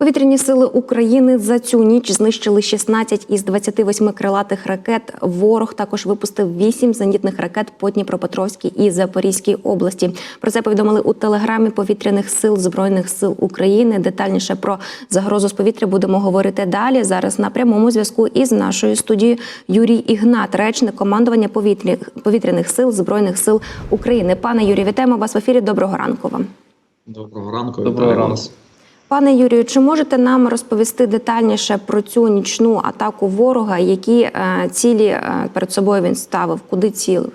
Повітряні сили України за цю ніч знищили 16 із 28 крилатих ракет. Ворог також випустив 8 зенітних ракет по Дніпропетровській і Запорізькій області. Про це повідомили у телеграмі повітряних сил збройних сил України. Детальніше про загрозу з повітря будемо говорити далі. Зараз на прямому зв'язку із нашою студією Юрій Ігнат, речник командування повітря- повітряних сил збройних сил України. Пане Юрію, вітаємо вас в ефірі. Доброго ранку вам. Доброго ранку, Доброго ранку. Пане Юрію, чи можете нам розповісти детальніше про цю нічну атаку ворога? Які е, цілі е, перед собою він ставив? Куди цілив?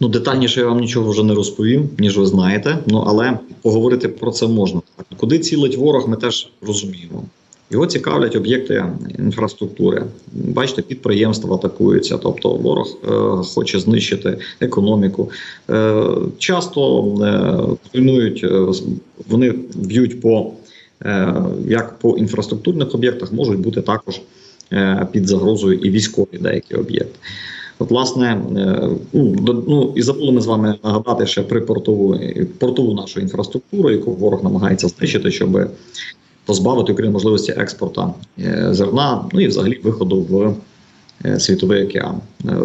Ну, детальніше я вам нічого вже не розповім, ніж ви знаєте. Ну але поговорити про це можна. Куди цілить ворог, ми теж розуміємо. Його цікавлять об'єкти інфраструктури. Бачите, підприємства атакуються, тобто ворог е, хоче знищити економіку. Е, часто е, руйнують, е, вони б'ють по е, як по інфраструктурних об'єктах, можуть бути також е, під загрозою і військові деякі об'єкти. От, власне, е, ну, ну і забули ми з вами нагадати ще при портову, портову нашу інфраструктуру, яку ворог намагається знищити, щоб позбавити Україну можливості експорту е, зерна, ну і взагалі виходу в е, світовий океан. Е,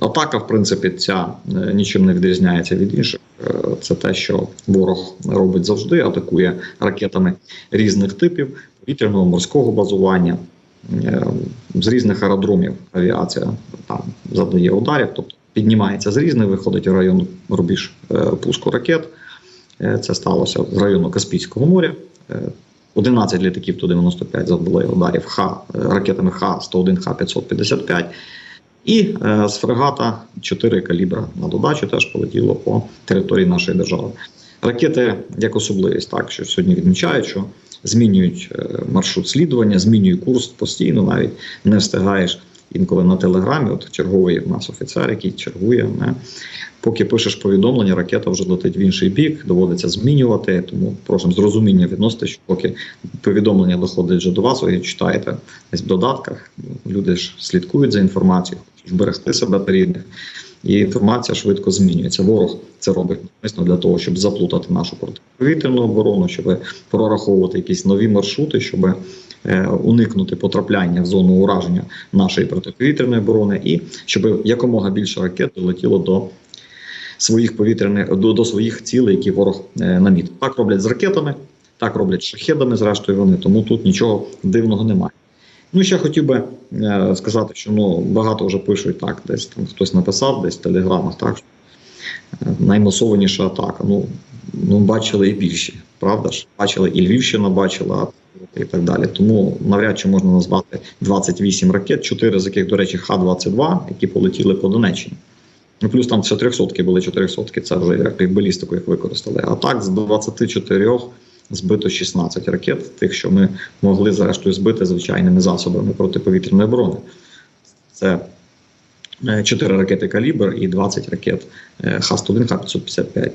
Атака, в принципі, ця нічим не відрізняється від інших. Це те, що ворог робить завжди, атакує ракетами різних типів повітряного морського базування. З різних аеродромів авіація там завдає ударів, тобто піднімається з різних, виходить в район рубіж пуску ракет. Це сталося з району Каспійського моря. Е, 11 літаків Ту-95 завдали ударів Х е, ракетами Х-101, Х-555. І е, з фрегата 4 калібра на додачу теж полетіло по території нашої держави. Ракети як особливість, так що сьогодні відмічають, що змінюють е, маршрут слідування, змінюють курс постійно, навіть не встигаєш інколи на телеграмі. От черговий у нас офіцер, який чергує. Не? Поки пишеш повідомлення, ракета вже летить в інший бік, доводиться змінювати. Тому просимо з розуміння відносити, що поки повідомлення доходить вже до вас, ви читаєте десь в додатках. Люди ж слідкують за інформацією, хочуть берегти себе та рідних. І інформація швидко змінюється. Ворог це робить навмисно для того, щоб заплутати нашу протиповітряну оборону, щоб прораховувати якісь нові маршрути, щоб е, уникнути потрапляння в зону ураження нашої протиповітряної оборони, і щоб якомога більше ракет долетіло до своїх повітряних до, до своїх цілей, які ворог е, намітив. Так роблять з ракетами, так роблять з шахедами, зрештою вони. Тому тут нічого дивного немає. Ну, ще хотів би е, сказати, що ну багато вже пишуть так, десь там хтось написав, десь в телеграмах, так що е, наймасованіша атака. Ну, ну бачили і більші, правда ж? Бачили і Львівщина, бачила і так далі. Тому навряд чи можна назвати 28 ракет, 4 з яких, до речі, Х-22, які полетіли по Донеччині. Ну, плюс там ще 300 були 400, це вже як балістику їх використали. А так з 24 збито 16 ракет, тих, що ми могли зрештою збити звичайними засобами протиповітряної оборони. Це 4 ракети калібр і 20 ракет е, Х-101, Х-555.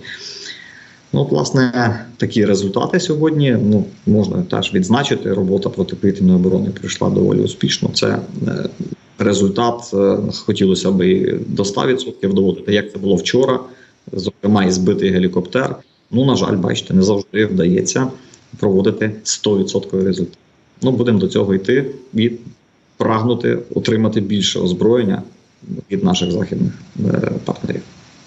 Ну, власне, такі результати сьогодні ну, можна теж відзначити. Робота протиповітряної оборони пройшла доволі успішно. Це е, результат. е, Хотілося б до 100% доводити, як це було вчора. Зокрема, і збитий гелікоптер. Ну, на жаль, бачите, не завжди вдається проводити 100% результат. Ну, будемо до цього йти і прагнути отримати більше озброєння від наших західних е, партнерів.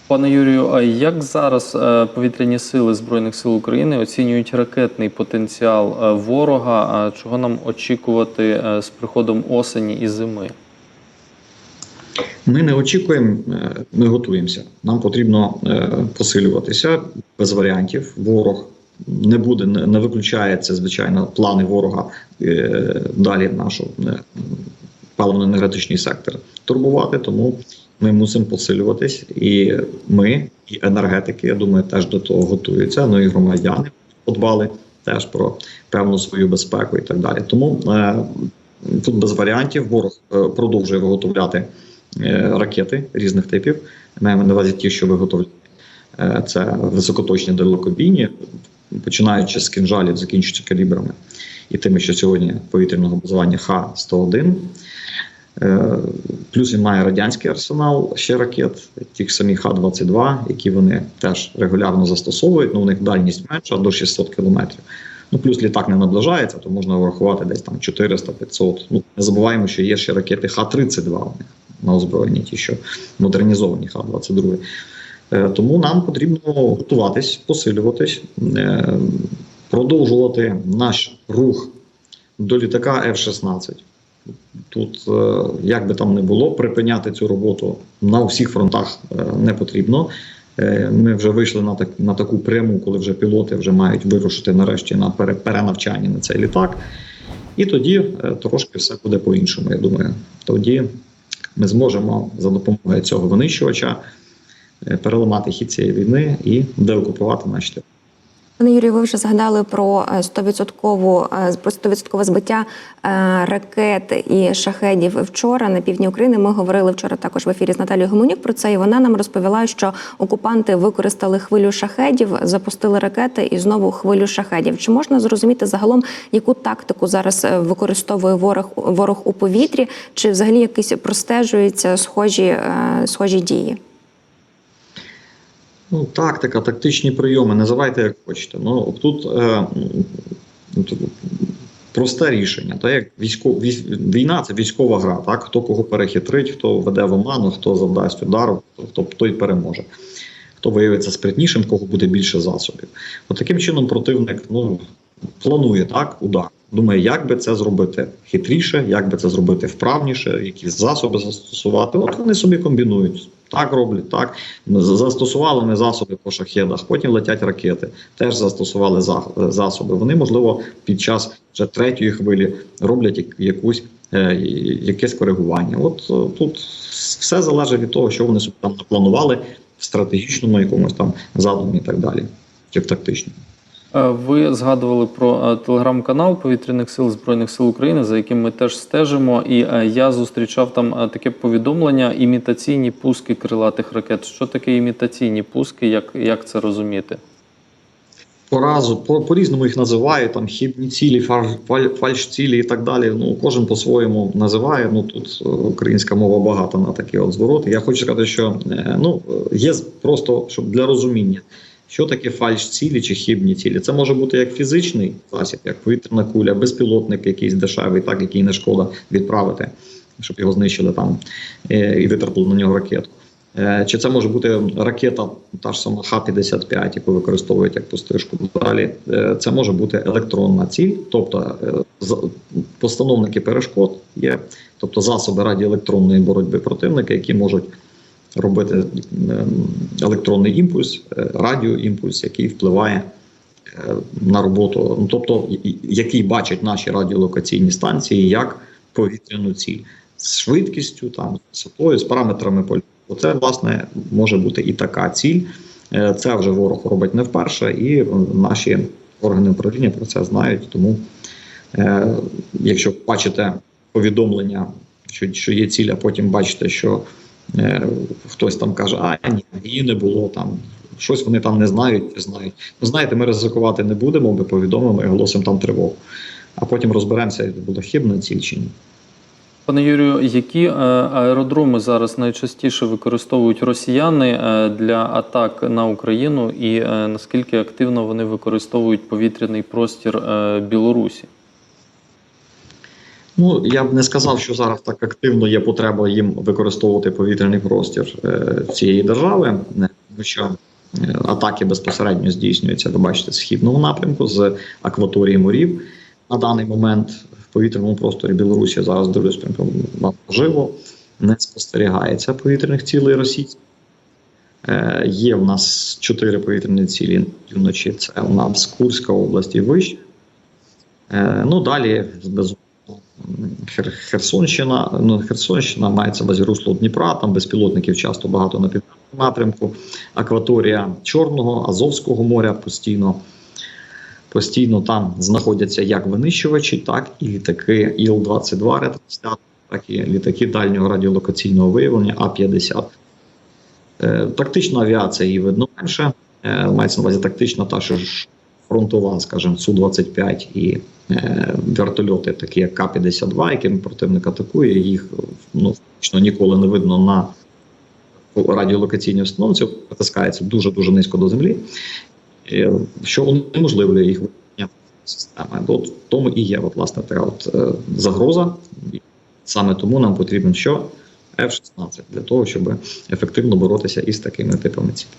Пане Юрію, а як зараз е, повітряні сили Збройних сил України оцінюють ракетний потенціал е, ворога? А чого нам очікувати е, з приходом осені і зими? Ми не очікуємо, ми готуємося. Нам потрібно посилюватися без варіантів. Ворог не буде, не виключається, звичайно, плани ворога далі нашу е, паливно-енергетичний сектор турбувати. Тому ми мусимо посилюватись. І ми, і енергетики, я думаю, теж до того готуються. Ну і громадяни подбали теж про певну свою безпеку і так далі. Тому е, тут без варіантів ворог е, продовжує виготовляти е, ракети різних типів. Маємо на увазі ті, що виготовляють. Е, Це високоточні далекобійні, починаючи з кінжалів, закінчуючи калібрами і тими, що сьогодні повітряного базування Х-101. Е, Плюс він має радянський арсенал ще ракет, тих самих Х-22, які вони теж регулярно застосовують. Ну, у них дальність менша до 600 кілометрів. Ну, плюс літак не наближається, то можна врахувати десь там 400-500. Ну, не забуваємо, що є ще ракети Х-32 у них на озброєнні, ті, що модернізовані Х-22. Е, Тому нам потрібно готуватись, посилюватись, е, продовжувати наш рух до літака F-16. Тут, е, як би там не було, припиняти цю роботу на всіх фронтах е, не потрібно. Е, Ми вже вийшли на так на таку пряму, коли вже пілоти вже мають вирушити нарешті на пере- перенавчання на цей літак. І тоді трошки все буде по-іншому. Я думаю, тоді ми зможемо за допомогою цього винищувача переламати хід цієї війни і деокупувати наші території. Пане Юрію, ви вже згадали про е, 100% е, про 100% збиття е, ракет і шахедів вчора на півдні України. Ми говорили вчора також в ефірі з Наталією Гомонюк про це, і вона нам розповіла, що окупанти використали хвилю шахедів, запустили ракети і знову хвилю шахедів. Чи можна зрозуміти загалом, яку тактику зараз е, використовує ворог ворог у повітрі? Чи взагалі якісь простежуються схожі, е, схожі дії? Ну, тактика, тактичні прийоми, називайте як хочете. Ну тут е, просте рішення. Та як військов, вій- війна це військова гра. Так хто кого перехитрить, хто веде в оману, хто завдасть удару, хто той переможе. Хто виявиться спритнішим, кого буде більше засобів. От таким чином противник ну, планує так удар. Думає, як би це зробити хитріше, як би це зробити вправніше, які засоби застосувати. От вони собі комбінують. Так роблять, так застосували ми засоби по шахедах, потім летять ракети, теж застосували засоби. Вони, можливо, під час вже третьої хвилі роблять якусь е, якесь коригування. От е, тут все залежить від того, що вони собі там напланували в стратегічному якомусь там задумі і так далі, чи в тактичному. Е, Ви згадували про е, телеграм-канал повітряних сил Збройних сил України, за яким ми теж стежимо. І е, я зустрічав там таке повідомлення: імітаційні пуски крилатих ракет. Що таке імітаційні пуски? Як, як це розуміти? По разу по, по-різному їх називають, там хібні цілі, фаль, фаль, фальш-цілі і так далі. Ну, кожен по-своєму називає. Ну тут українська мова багата на такі от звороти. Я хочу сказати, що ну, є просто щоб для розуміння, що таке фальш-цілі чи хібні цілі. Це може бути як фізичний засіб, як повітряна куля, безпілотник якийсь дешевий, так який не шкода відправити, щоб його знищили там е, і витратили на нього ракетку. Е, Чи це може бути ракета, та ж сама Х-55, яку використовують як пустишку. Далі е, це може бути електронна ціль, тобто постановники перешкод є, тобто засоби радіоелектронної боротьби противника, які можуть робити е, електронний імпульс, е, радіоімпульс, який впливає е, на роботу, ну тобто який бачать наші радіолокаційні станції як повітряну ціль з швидкістю, там з висотою, з параметрами польоту. Оце власне може бути і така ціль. Це вже ворог робить не вперше, і наші органи управління про це знають. Тому, якщо бачите повідомлення, що, є ціль, а потім бачите, що хтось там каже, а ні, її не було там. Щось вони там не знають, чи знають. Ну, знаєте, ми ризикувати не будемо, ми повідомимо і оголосимо там тривогу. А потім розберемося, була хибна ціль чи ні. Пане Юрію, які е, аеродроми зараз найчастіше використовують росіяни е, для атак на Україну, і е, наскільки активно вони використовують повітряний простір е, Білорусі? Ну, я б не сказав, що зараз так активно є потреба їм використовувати повітряний простір е, цієї держави, тому що е, атаки безпосередньо здійснюються, ви бачите, з східного напрямку, з акваторії морів. На даний момент в повітряному просторі Білорусі зараз дивлюсь прям живо, не спостерігається повітряних цілей російських. Е, є в нас чотири повітряні цілі вночі. Це у нас Курська область і вище. Е, ну далі без Херсонщина, ну Херсонщина мається в увазі русло Дніпра, там безпілотників часто багато на південному напрямку. Акваторія Чорного, Азовського моря постійно, постійно там знаходяться як винищувачі, так і літаки Іл-22 ретранслятор, так і літаки дальнього радіолокаційного виявлення А-50. Е, тактична авіація її видно менше. Е, мається на увазі тактична та, що фронтова, скажімо, Су-25 і е, вертольоти, такі як К-52, якими противник атакує, їх ну, фактично ніколи не видно на радіолокаційній установці, притискається дуже-дуже низько до землі, е, що унеможливлює їх виявлення системи. От в тому і є от, власне така от, е, загроза. Саме тому нам потрібен що? F-16 для того, щоб ефективно боротися із такими типами цілей.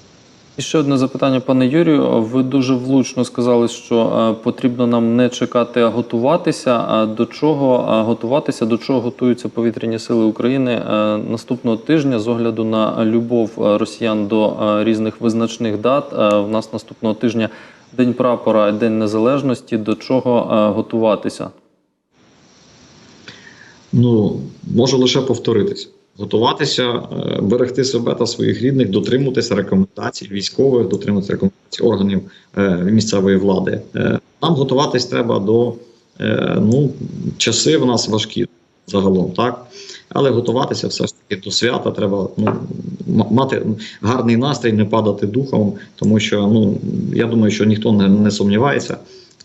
І ще одне запитання, пане Юрію. Ви дуже влучно сказали, що е, потрібно нам не чекати, а готуватися. А до чого готуватися? До чого готуються повітряні сили України е, наступного тижня з огляду на любов е, росіян до різних визначних дат? В нас наступного тижня День прапора, День Незалежності. До чого готуватися? Ну, можу лише повторитися. Готуватися, е, берегти себе та своїх рідних, дотримуватися рекомендацій військових, дотримуватися рекомендацій органів е, місцевої влади. Е, Нам готуватись треба до ну, часи в нас важкі загалом, так? Але готуватися все ж таки до свята треба ну, мати гарний настрій, не падати духом, тому що ну, я думаю, що ніхто не, не сумнівається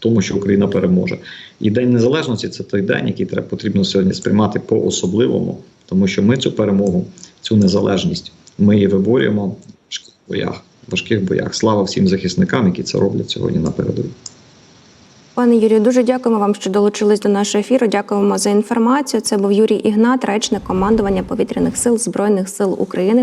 тому, що Україна переможе. І День Незалежності це той день, який треба потрібно сьогодні сприймати по-особливому, тому що ми цю перемогу, цю незалежність, ми її виборюємо в важких боях. Важких боях. Слава всім захисникам, які це роблять сьогодні на. Пане Юрію, дуже дякуємо вам, що долучились до нашого ефіру. Дякуємо за інформацію. Це був Юрій Ігнат, речник командування повітряних сил Збройних сил України.